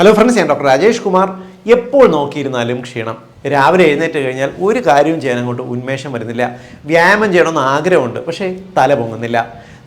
Hello friends ഞാൻ doctor Rajesh Kumar എപ്പോൾ നോക്കിയിരുന്നാലും ക്ഷീണം. രാവിലെ എഴുന്നേറ്റ് കഴിഞ്ഞാൽ ഒരു കാര്യവും ചെയ്യാൻ അങ്ങോട്ട് ഉന്മേഷം വരുന്നില്ല. വ്യായാമം ചെയ്യണമെന്ന് ആഗ്രഹമുണ്ട് പക്ഷേ തല പൊങ്ങുന്നില്ല.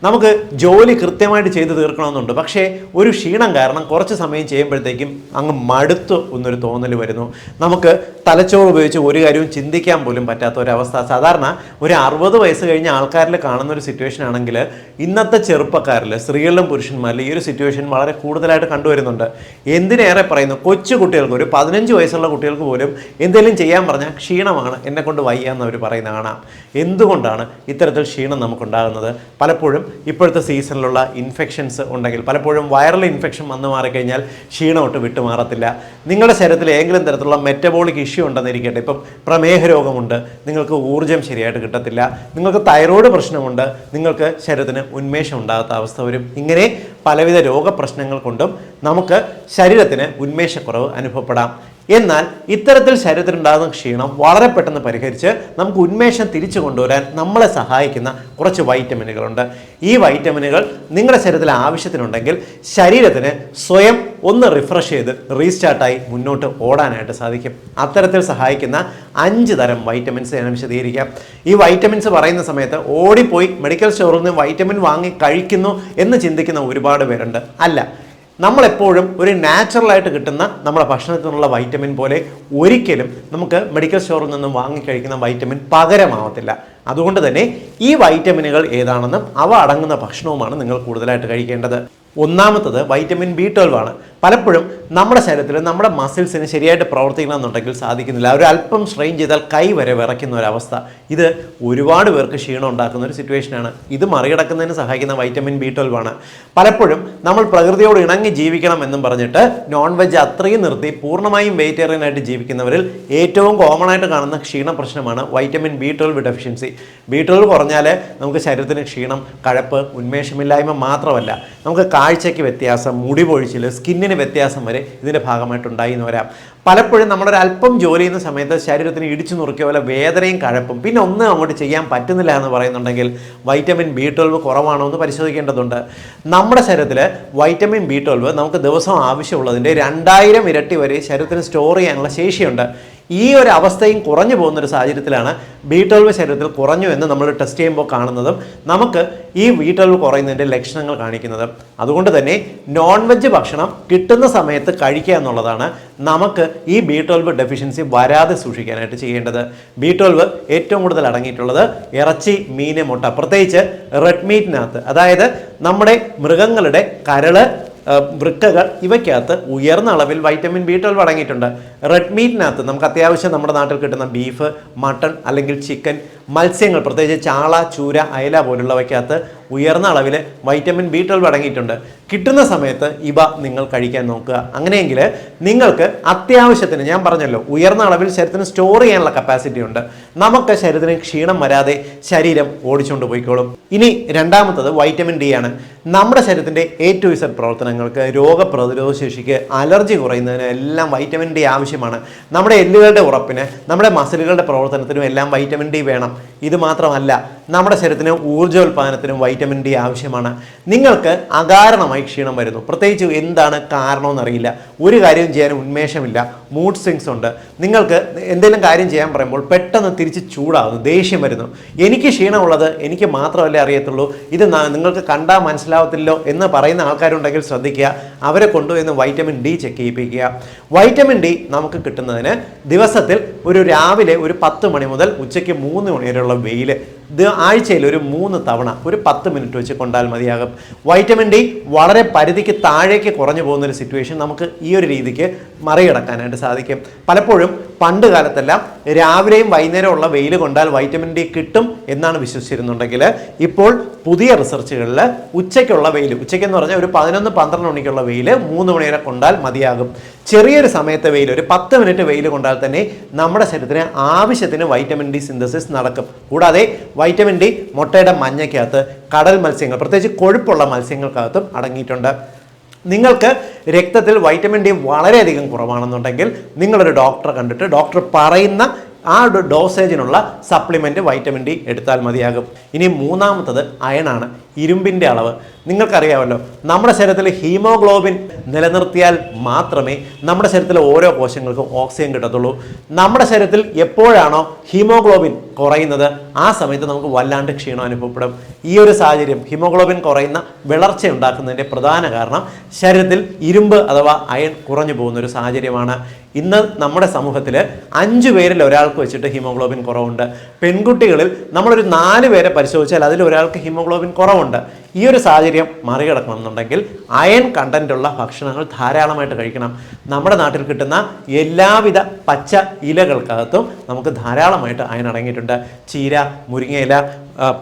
നമുക്ക് ജോലി കൃത്യമായിട്ട് ചെയ്ത് തീർക്കണമെന്നുണ്ട്. പക്ഷേ ഒരു ക്ഷീണം കാരണം കുറച്ച് സമയം ചെയ്യുമ്പോഴത്തേക്കും അങ്ങ് മടുത്തു എന്നൊരു തോന്നൽ വരുന്നു. നമുക്ക് തലച്ചോറ് ഉപയോഗിച്ച് ഒരു കാര്യവും ചിന്തിക്കാൻ പോലും പറ്റാത്ത ഒരവസ്ഥ. സാധാരണ ഒരു അറുപത് വയസ്സ് കഴിഞ്ഞ ആൾക്കാരിൽ കാണുന്ന ഒരു സിറ്റുവേഷൻ ആണെങ്കിൽ ഇന്നത്തെ ചെറുപ്പക്കാരിൽ സ്ത്രീകളിലും പുരുഷന്മാരിൽ ഈ ഒരു സിറ്റുവേഷൻ വളരെ കൂടുതലായിട്ട് കണ്ടുവരുന്നുണ്ട്. എന്തിനേറെ പറയുന്നു? കൊച്ചു കുട്ടികൾക്ക് ഒരു പതിനഞ്ച് വയസ്സുള്ള കുട്ടികൾക്ക് പോലും എന്തെങ്കിലും ചെയ്യാൻ പറഞ്ഞാൽ ക്ഷീണമാണ് എന്നെ കൊണ്ട് വയ്യ എന്ന് അവർ പറയുന്ന കാണാം. എന്തുകൊണ്ടാണ് ഇത്തരത്തിൽ ക്ഷീണം നമുക്കുണ്ടാകുന്നത്? പലപ്പോഴും ഇപ്പോഴത്തെ സീസണിലുള്ള ഇൻഫെക്ഷൻസ് ഉണ്ടെങ്കിൽ പലപ്പോഴും വൈറൽ ഇൻഫെക്ഷൻ വന്നു മാറിക്കഴിഞ്ഞാൽ ക്ഷീണമൊട്ട് വിട്ടുമാറത്തില്ല. നിങ്ങളുടെ ശരീരത്തിൽ ഏതെങ്കിലും തരത്തിലുള്ള മെറ്റബോളിക് ഇഷ്യൂ ഉണ്ടെന്നിരിക്കട്ടെ ഇപ്പം പ്രമേഹ രോഗമുണ്ട് നിങ്ങൾക്ക് ഊർജം ശരിയായിട്ട് കിട്ടത്തില്ല നിങ്ങൾക്ക് തൈറോയ്ഡ് പ്രശ്നമുണ്ട് നിങ്ങൾക്ക് ശരീരത്തിന് ഉന്മേഷം ഉണ്ടാകാത്ത അവസ്ഥ വരും. ഇങ്ങനെ പലവിധ രോഗപ്രശ്നങ്ങൾ കൊണ്ടും നമുക്ക് ശരീരത്തിന് ഉന്മേഷക്കുറവ് അനുഭവപ്പെടാം. എന്നാൽ ഇത്തരത്തിൽ ശരീരത്തിലുണ്ടാകുന്ന ക്ഷീണം വളരെ പെട്ടെന്ന് പരിഹരിച്ച് നമുക്ക് ഉന്മേഷം തിരിച്ചു കൊണ്ടുവരാൻ നമ്മളെ സഹായിക്കുന്ന കുറച്ച് വൈറ്റമിനുകളുണ്ട്. ഈ വൈറ്റമിനുകൾ നിങ്ങളുടെ ശരീരത്തിൽ ആവശ്യത്തിനുണ്ടെങ്കിൽ ശരീരത്തിന് സ്വയം ഒന്ന് റിഫ്രഷ് ചെയ്ത് റീസ്റ്റാർട്ടായി മുന്നോട്ട് ഓടാനായിട്ട് സാധിക്കും. അത്തരത്തിൽ സഹായിക്കുന്ന അഞ്ച് തരം വൈറ്റമിൻസ് ഞാൻ വിശദീകരിക്കാം. ഈ വൈറ്റമിൻസ് പറയുന്ന സമയത്ത് ഓടിപ്പോയി മെഡിക്കൽ സ്റ്റോറിൽ നിന്ന് വൈറ്റമിൻ വാങ്ങി കഴിക്കുന്നു എന്ന് ചിന്തിക്കുന്ന ഒരുപാട് പേരുണ്ട്. അല്ല നമ്മളെപ്പോഴും ഒരു നാച്ചുറലായിട്ട് കിട്ടുന്ന നമ്മുടെ ഭക്ഷണത്തിൽ നിന്നുള്ള വൈറ്റമിൻ പോലെ ഒരിക്കലും നമുക്ക് മെഡിക്കൽ സ്റ്റോറിൽ നിന്നും വാങ്ങിക്കഴിക്കുന്ന വൈറ്റമിൻ പകരമാവത്തില്ല. അതുകൊണ്ട് തന്നെ ഈ വൈറ്റമിനുകൾ ഏതാണെന്നും അവ അടങ്ങുന്ന ഭക്ഷണവുമാണ് നിങ്ങൾ കൂടുതലായിട്ട് കഴിക്കേണ്ടത്. ഒന്നാമത്തത് വൈറ്റമിൻ ബി ട്വൽവ് ആണ്. പലപ്പോഴും നമ്മുടെ ശരീരത്തിൽ നമ്മുടെ മസിൽസിന് ശരിയായിട്ട് പ്രവർത്തിക്കണമെന്നുണ്ടെങ്കിൽ സാധിക്കുന്നില്ല. ഒരു അല്പം സ്ട്രെയിൻ ചെയ്താൽ കൈ വരെ വിറയ്ക്കുന്ന ഒരവസ്ഥ. ഇത് ഒരുപാട് പേർക്ക് ക്ഷീണം ഉണ്ടാക്കുന്ന ഒരു സിറ്റുവേഷനാണ് ഇത് മറികടക്കുന്നതിന് സഹായിക്കുന്ന വൈറ്റമിൻ ബി ട്വൽവ് ആണ്. പലപ്പോഴും നമ്മൾ പ്രകൃതിയോട് ഇണങ്ങി ജീവിക്കണം എന്നും പറഞ്ഞിട്ട് നോൺ വെജ് അത്രയും നിർത്തി പൂർണമായും വെജിറ്റേറിയൻ ആയിട്ട് ജീവിക്കുന്നവരിൽ ഏറ്റവും കോമൺ ആയിട്ട് കാണുന്ന ക്ഷീണ പ്രശ്നമാണ് vitamin B twelve deficiency B twelve കുറഞ്ഞാൽ നമുക്ക് ശരീരത്തിന് ക്ഷീണം കഴപ്പ് ഉന്മേഷമില്ലായ്മ മാത്രമല്ല. നമുക്ക് കാഴ്ചയ്ക്ക് വ്യത്യാസം മുടി പൊഴിച്ചിൽ സ്കിന്നിന് വ്യത്യാസം വരെ ഇതിന്റെ ഭാഗമായിട്ടുണ്ടായി എന്ന് വരാം. പലപ്പോഴും നമ്മളൊരു അല്പം ജോലി ചെയ്യുന്ന സമയത്ത് ശരീരത്തിന് ഇടിച്ചു നുറുക്കിയ പോലെ വേദനയും കഴപ്പും. പിന്നെ ഒന്നും അങ്ങോട്ട് ചെയ്യാൻ പറ്റുന്നില്ല എന്ന് പറയുന്നുണ്ടെങ്കിൽ വൈറ്റമിൻ ബി ട്വൽവ് കുറവാണോ എന്ന് പരിശോധിക്കേണ്ടതുണ്ട്. നമ്മുടെ ശരീരത്തിൽ വൈറ്റമിൻ ബി ട്വൽവ് നമുക്ക് ദിവസം ആവശ്യമുള്ളതിന്റെ രണ്ടായിരം ഇരട്ടി വരെ ശരീരത്തിന് സ്റ്റോർ ചെയ്യാനുള്ള ശേഷിയുണ്ട്. ഈ ഒരു അവസ്ഥയും കുറഞ്ഞു പോകുന്ന ഒരു സാഹചര്യത്തിലാണ് ബി ട്വൽവ് ശരീരത്തിൽ കുറഞ്ഞു എന്ന് നമ്മൾ ടെസ്റ്റ് ചെയ്യുമ്പോൾ കാണുന്നതും നമുക്ക് ഈ ബി ട്വൽവ് കുറയുന്നതിന്റെ ലക്ഷണങ്ങൾ കാണിക്കുന്നതും. അതുകൊണ്ട് തന്നെ നോൺ വെജ് ഭക്ഷണം കിട്ടുന്ന സമയത്ത് കഴിക്കുക എന്നുള്ളതാണ് നമുക്ക് ഈ ബി ട്വൽവ് ഡെഫിഷ്യൻസി വരാതെ സൂക്ഷിക്കാനായിട്ട് ചെയ്യേണ്ടത്. ബി ട്വൽവ് ഏറ്റവും കൂടുതൽ അടങ്ങിയിട്ടുള്ളത് ഇറച്ചി മീൻ മുട്ട. പ്രത്യേകിച്ച് റെഡ് മീറ്റിനകത്ത് അതായത് നമ്മുടെ മൃഗങ്ങളുടെ കരൾ വൃക്കകൾ ഇവയ്ക്കകത്ത് ഉയർന്ന അളവിൽ വൈറ്റമിൻ ബി ട്വൽവ് അടങ്ങിയിട്ടുണ്ട്. റെഡ് മീറ്റിനകത്ത് നമുക്ക് അത്യാവശ്യം നമ്മുടെ നാട്ടിൽ കിട്ടുന്ന ബീഫ് മട്ടൺ അല്ലെങ്കിൽ ചിക്കൻ മത്സ്യങ്ങൾ പ്രത്യേകിച്ച് ചാള ചൂര അയല പോലുള്ളവയ്ക്കകത്ത് ഉയർന്ന അളവിൽ വൈറ്റമിൻ ബി ട്വൽവ് അടങ്ങിയിട്ടുണ്ട്. കിട്ടുന്ന സമയത്ത് ഇവ നിങ്ങൾ കഴിക്കാൻ നോക്കുക. അങ്ങനെയെങ്കിൽ നിങ്ങൾക്ക് അത്യാവശ്യത്തിന് ഞാൻ പറഞ്ഞല്ലോ ഉയർന്ന അളവിൽ ശരീരത്തിന് സ്റ്റോർ ചെയ്യാനുള്ള കപ്പാസിറ്റി ഉണ്ട്. നമുക്ക് ശരീരത്തിന് ക്ഷീണം വരാതെ ശരീരം ഓടിച്ചുകൊണ്ട് പോയിക്കോളും. ഇനി രണ്ടാമത്തത് വൈറ്റമിൻ ഡി ആണ്. നമ്മുടെ ശരീരത്തിന്റെ എ ടു ഇസഡ് പ്രവർത്തനങ്ങൾക്ക് രോഗപ്രതിരോധ ശേഷിക്ക് അലർജി കുറയുന്നതിന് എല്ലാം വൈറ്റമിൻ ഡി ആവശ്യമാണ്. നമ്മുടെ എല്ലുകളുടെ ഉറപ്പിന് നമ്മുടെ മസിലുകളുടെ പ്രവർത്തനത്തിനും എല്ലാം വൈറ്റമിൻ ഡി വേണം. ഇത് മാത്രമല്ല നമ്മുടെ ശരീരത്തിന് ഊർജോൽപാദനത്തിനും വൈറ്റമിൻ ഡി ആവശ്യമാണ്. നിങ്ങൾക്ക് അകാരണമായി ക്ഷീണം വരുന്നു. പ്രത്യേകിച്ച് എന്താണ് കാരണമെന്നറിയില്ല ഒരു കാര്യം ചെയ്യാൻ ഉന്മേഷമില്ല. മൂഡ് സ്വിങ്സ് ഉണ്ട്. നിങ്ങൾക്ക് എന്തെങ്കിലും കാര്യം ചെയ്യാൻ പറയുമ്പോൾ പെട്ടെന്ന് തിരിച്ച് ചൂടാകുന്നു. ദേഷ്യം വരുന്നു. എനിക്ക് ക്ഷീണമുള്ളത് എനിക്ക് മാത്രമല്ലേ അറിയത്തുള്ളൂ. ഇത് നിങ്ങൾക്ക് കണ്ടാൽ മനസ്സിലാവത്തില്ലോ എന്ന് പറയുന്ന ആൾക്കാരുണ്ടെങ്കിൽ ശ്രദ്ധിക്കുക. അവരെ കൊണ്ടുവന്ന് വൈറ്റമിൻ ഡി ചെക്ക് ചെയ്യിപ്പിക്കുക. വൈറ്റമിൻ ഡി നമുക്ക് കിട്ടുന്നതിന് ദിവസത്തിൽ ഒരു രാവിലെ ഒരു പത്ത് മണി മുതൽ ഉച്ചയ്ക്ക് മൂന്ന് മണി വരെയുള്ള വെയിൽ ആഴ്ചയിൽ ഒരു മൂന്ന് തവണ ഒരു പത്ത് മിനിറ്റ് വെച്ച് കൊണ്ടാൽ മതിയാകും. വൈറ്റമിൻ ഡി വളരെ പരിധിക്ക് താഴേക്ക് കുറഞ്ഞു പോകുന്ന ഒരു സിറ്റുവേഷൻ നമുക്ക് ഈ ഒരു രീതിക്ക് മറികടക്കാനായിട്ട് സാധിക്കും. പലപ്പോഴും പണ്ട് കാലത്തെല്ലാം രാവിലെയും വൈകുന്നേരമുള്ള വെയിൽ കൊണ്ടാൽ വൈറ്റമിൻ ഡി കിട്ടും എന്നാണ് വിശ്വസിച്ചിരുന്നുണ്ടെങ്കിൽ ഇപ്പോൾ പുതിയ റിസർച്ചുകളിൽ ഉച്ചയ്ക്കുള്ള വെയിൽ ഉച്ചയ്ക്കെന്ന് പറഞ്ഞാൽ ഒരു പതിനൊന്ന് പന്ത്രണ്ട് മണിക്കുള്ള വെയിൽ മൂന്ന് മണി വരെ കൊണ്ടാൽ മതിയാകും. ചെറിയൊരു സമയത്തെ വെയിൽ ഒരു പത്ത് മിനിറ്റ് വെയിൽ കൊണ്ടാൽ തന്നെ നമ്മുടെ ശരീരത്തിന് ആവശ്യത്തിന് വൈറ്റമിൻ ഡി സിന്തസിസ് നടക്കും. കൂടാതെ വൈറ്റമിൻ ഡി മുട്ടയുടെ മഞ്ഞയ്ക്കകത്ത് കടൽ മത്സ്യങ്ങൾ പ്രത്യേകിച്ച് കൊഴുപ്പുള്ള മത്സ്യങ്ങൾക്കകത്തും അടങ്ങിയിട്ടുണ്ട്. നിങ്ങൾക്ക് രക്തത്തിൽ വൈറ്റമിൻ ഡി വളരെയധികം കുറവാണെന്നുണ്ടെങ്കിൽ നിങ്ങളൊരു ഡോക്ടറെ കണ്ടിട്ട് ഡോക്ടർ പറയുന്ന ആ ഒരു ഡോസേജിനുള്ള സപ്ലിമെന്റ് വൈറ്റമിൻ ഡി എടുത്താൽ മതിയാകും. ഇനി മൂന്നാമത്തത് അയണാണ് ഇരുമ്പിന്റെ അളവ്. നിങ്ങൾക്കറിയാമല്ലോ നമ്മുടെ ശരീരത്തിൽ ഹീമോഗ്ലോബിൻ നിലനിർത്തിയാൽ മാത്രമേ നമ്മുടെ ശരീരത്തിലെ ഓരോ കോശങ്ങൾക്കും ഓക്സിജൻ കിട്ടത്തുള്ളൂ. നമ്മുടെ ശരീരത്തിൽ എപ്പോഴാണോ ഹീമോഗ്ലോബിൻ കുറയുന്നത് ആ സമയത്ത് നമുക്ക് വല്ലാണ്ട് ക്ഷീണം അനുഭവപ്പെടും. ഈ ഒരു സാഹചര്യം ഹീമോഗ്ലോബിൻ കുറയുന്ന വിളർച്ച ഉണ്ടാക്കുന്നതിന്റെ പ്രധാന കാരണം ശരീരത്തിൽ ഇരുമ്പ് അഥവാ അയൺ കുറഞ്ഞു പോകുന്ന ഒരു സാഹചര്യമാണ്. ഇന്ന് നമ്മുടെ സമൂഹത്തിൽ അഞ്ചു പേരിൽ ഒരാൾക്ക് വെച്ചിട്ട് ഹീമോഗ്ലോബിൻ കുറവുണ്ട്. പെൺകുട്ടികളിൽ നമ്മളൊരു നാല് പേരെ പരിശോധിച്ചാൽ അതിൽ ഒരാൾക്ക് ഹീമോഗ്ലോബിൻ കുറവുണ്ട്. ഈ ഒരു സാഹചര്യം മറികടക്കണം എന്നുണ്ടെങ്കിൽ അയൺ കണ്ടന്റുള്ള ഭക്ഷണങ്ങൾ ധാരാളമായിട്ട് കഴിക്കണം. നമ്മുടെ നാട്ടിൽ കിട്ടുന്ന എല്ലാവിധ പച്ച ഇലകൾക്കകത്തും നമുക്ക് ധാരാളമായിട്ട് അയൺ അടങ്ങിയിട്ടുണ്ട്. ചീര മുരിങ്ങയില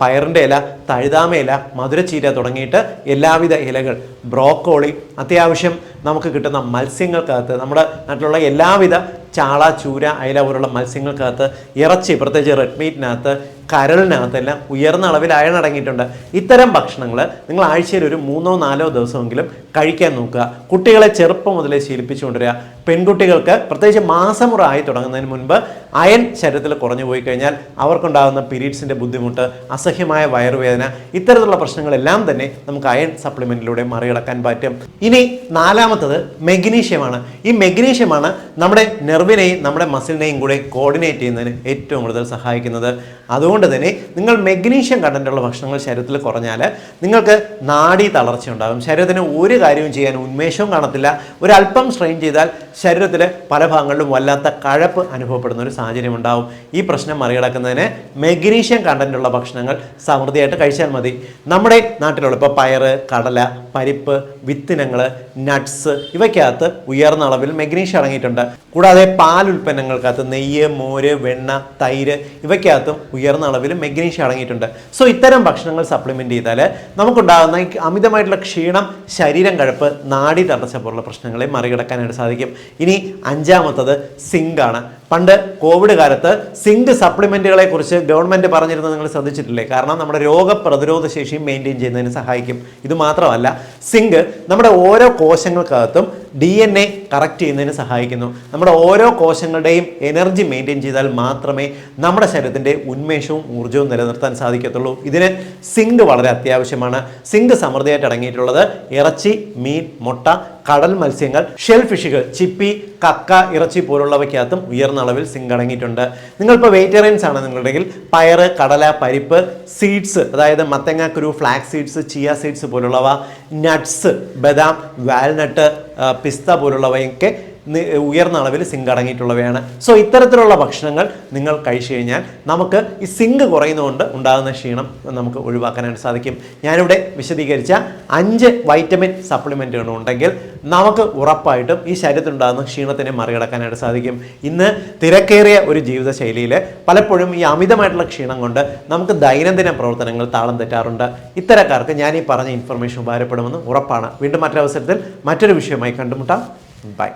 പയറിന്റെ ഇല തഴുതാമ ഇല മധുരച്ചീര തുടങ്ങിയിട്ട് എല്ലാവിധ ഇലകൾ ബ്രോക്കോളി അത്യാവശ്യം നമുക്ക് കിട്ടുന്ന മത്സ്യങ്ങൾക്കകത്ത് നമ്മുടെ നാട്ടിലുള്ള എല്ലാവിധ ചാള ചൂര അയല പോലുള്ള മത്സ്യങ്ങൾക്കകത്ത് ഇറച്ചി പ്രത്യേകിച്ച് റെഡ് മീറ്റിനകത്ത് കരളിനകത്തെല്ലാം ഉയർന്ന അളവിൽ അയൺ അടങ്ങിയിട്ടുണ്ട്. ഇത്തരം ഭക്ഷണങ്ങൾ നിങ്ങൾ ആഴ്ചയിൽ ഒരു മൂന്നോ നാലോ ദിവസമെങ്കിലും കഴിക്കാൻ നോക്കുക. കുട്ടികളെ ചെറുപ്പം മുതലേ ശീലിപ്പിച്ചുകൊണ്ടിരിക പെൺകുട്ടികൾക്ക് പ്രത്യേകിച്ച് മാസമുറ ആയി തുടങ്ങുന്നതിന് മുൻപ് അയൻ ശരീരത്തിൽ കുറഞ്ഞു പോയി കഴിഞ്ഞാൽ അവർക്കുണ്ടാകുന്ന പീരീഡ്സിന്റെ ബുദ്ധിമുട്ട് അസഹ്യമായ വയറുവേദന ഇത്തരത്തിലുള്ള പ്രശ്നങ്ങളെല്ലാം തന്നെ നമുക്ക് അയൺ സപ്ലിമെന്റിലൂടെ മറികടക്കാൻ പറ്റും. ഇനി നാലാമത്തത് മെഗ്നീഷ്യമാണ്. ഈ മെഗ്നീഷ്യമാണ് നമ്മുടെ നെർവിനെയും നമ്മുടെ മസിലിനെയും കൂടെ കോർഡിനേറ്റ് ചെയ്യുന്നതിന് ഏറ്റവും കൂടുതൽ സഹായിക്കുന്നത്. അതുകൊണ്ട് തന്നെ നിങ്ങൾ മെഗ്നീഷ്യം കണ്ടന്റുള്ള ഭക്ഷണങ്ങൾ ശരീരത്തിൽ കുറഞ്ഞാൽ നിങ്ങൾക്ക് നാടി തളർച്ച ഉണ്ടാകും ശരീരത്തിന് ഒരു കാര്യവും ചെയ്യാൻ ഉന്മേഷവും കാണത്തില്ല. ഒരല്പം സ്ട്രെയിൻ ചെയ്താൽ ശരീരത്തിലെ പല ഭാഗങ്ങളിലും വല്ലാത്ത കഴപ്പ് അനുഭവപ്പെടുന്ന ഒരു സാഹചര്യം ഉണ്ടാവും. ഈ പ്രശ്നം മറികടക്കുന്നതിന് മെഗ്നീഷ്യം കണ്ടന്റുള്ള ഭക്ഷണങ്ങൾ സമൃദ്ധിയായിട്ട് കഴിച്ചാൽ മതി. നമ്മുടെ നാട്ടിലുള്ള ഇപ്പോൾ പയറ് കടല പരിപ്പ് വിത്തിനങ്ങൾ നട്ട്സ് ഇവയ്ക്കകത്ത് ഉയർന്ന അളവിൽ മെഗ്നീഷ്യം അടങ്ങിയിട്ടുണ്ട്. കൂടാതെ പാൽ ഉൽപ്പന്നങ്ങൾക്കകത്ത് നെയ്യ് മോര് വെണ്ണ തൈര് ഇവയ്ക്കകത്തും ഉയർന്ന അളവിൽ മെഗ്നീഷ്യം അടങ്ങിയിട്ടുണ്ട്. സോ ഇത്തരം ഭക്ഷണങ്ങൾ സപ്ലിമെന്റ് ചെയ്താൽ നമുക്കുണ്ടാകുന്ന അമിതമായിട്ടുള്ള ക്ഷീണം ശരീരം കഴപ്പ് നാടി തടസ്സ പോലുള്ള പ്രശ്നങ്ങളെ മറികടക്കാനായിട്ട് സാധിക്കും. ഇനി അഞ്ചാമത്തത് സിങ്കാണ്. പണ്ട് കോവിഡ് കാലത്ത് സിങ്ക് സപ്ലിമെന്റുകളെ കുറിച്ച് ഗവൺമെന്റ് പറഞ്ഞിരുന്നത് നിങ്ങൾ ശ്രദ്ധിച്ചിട്ടില്ലേ? കാരണം നമ്മുടെ രോഗപ്രതിരോധ ശേഷി മെയിന്റെയിൻ ചെയ്യുന്നതിന് സഹായിക്കും. ഇത് മാത്രമല്ല സിങ്ക് നമ്മുടെ ഓരോ കോശങ്ങൾക്കകത്തും ഡി എൻ എ കറക്റ്റ് ചെയ്യുന്നതിന് സഹായിക്കുന്നു. നമ്മുടെ ഓരോ കോശങ്ങളുടെയും എനർജി മെയിന്റെയിൻ ചെയ്താൽ മാത്രമേ നമ്മുടെ ശരീരത്തിന്റെ ഉന്മേഷവും ഊർജവും നിലനിർത്താൻ സാധിക്കത്തുള്ളൂ. ഇതിന് സിങ്ക് വളരെ അത്യാവശ്യമാണ്. സിങ്ക് സമൃദ്ധിയായിട്ട് അടങ്ങിയിട്ടുള്ളത് ഇറച്ചി മീൻ മുട്ട കടൽ മത്സ്യങ്ങൾ ഷെൽ ഫിഷുകൾ ചിപ്പി കക്ക ഇറച്ചി പോലുള്ളവയ്ക്കകത്തും ഉയർന്ന അളവിൽ സിങ്ക് അടങ്ങിയിട്ടുണ്ട്. നിങ്ങളിപ്പോൾ വെജിറ്റേറിയൻസ് ആണ് നിങ്ങളുടെങ്കിൽ പയർ കടല പരിപ്പ് സീഡ്സ് അതായത് മത്തങ്ങ കുരു ഫ്ലാക്സ് സീഡ്സ് ചിയ സീഡ്സ് പോലുള്ളവ നട്ട്സ് ബദാം വാൽനട്ട് പിസ്ത പോലുള്ളവയൊക്കെ ഉയർന്ന അളവിൽ സിങ്ക് അടങ്ങിയിട്ടുള്ളവയാണ്. സോ ഇത്തരത്തിലുള്ള ഭക്ഷണങ്ങൾ നിങ്ങൾ കഴിച്ചു കഴിഞ്ഞാൽ നമുക്ക് ഈ സിങ്ക് കുറയുന്നതുകൊണ്ട് ഉണ്ടാകുന്ന ക്ഷീണം നമുക്ക് ഒഴിവാക്കാനായിട്ട് സാധിക്കും. ഞാനിവിടെ വിശദീകരിച്ച അഞ്ച് വൈറ്റമിൻ സപ്ലിമെന്റുകൾ ഉണ്ടെങ്കിൽ നമുക്ക് ഉറപ്പായിട്ടും ഈ ശരീരത്തിലുണ്ടാകുന്ന ക്ഷീണത്തിനെ മറികടക്കാനായിട്ട് സാധിക്കും. ഇന്ന് തിരക്കേറിയ ഒരു ജീവിതശൈലിയിൽ പലപ്പോഴും ഈ അമിതമായിട്ടുള്ള ക്ഷീണം കൊണ്ട് നമുക്ക് ദൈനംദിന പ്രവർത്തനങ്ങൾ താളം തെറ്റാറുണ്ട്. ഇത്തരക്കാർക്ക് ഞാൻ ഈ പറഞ്ഞ ഇൻഫർമേഷൻ ഉപകാരപ്പെടുമെന്ന് ഉറപ്പാണ്. വീണ്ടും മറ്റൊരവസരത്തിൽ മറ്റൊരു വിഷയമായി കണ്ടുമുട്ടാം. ബൈ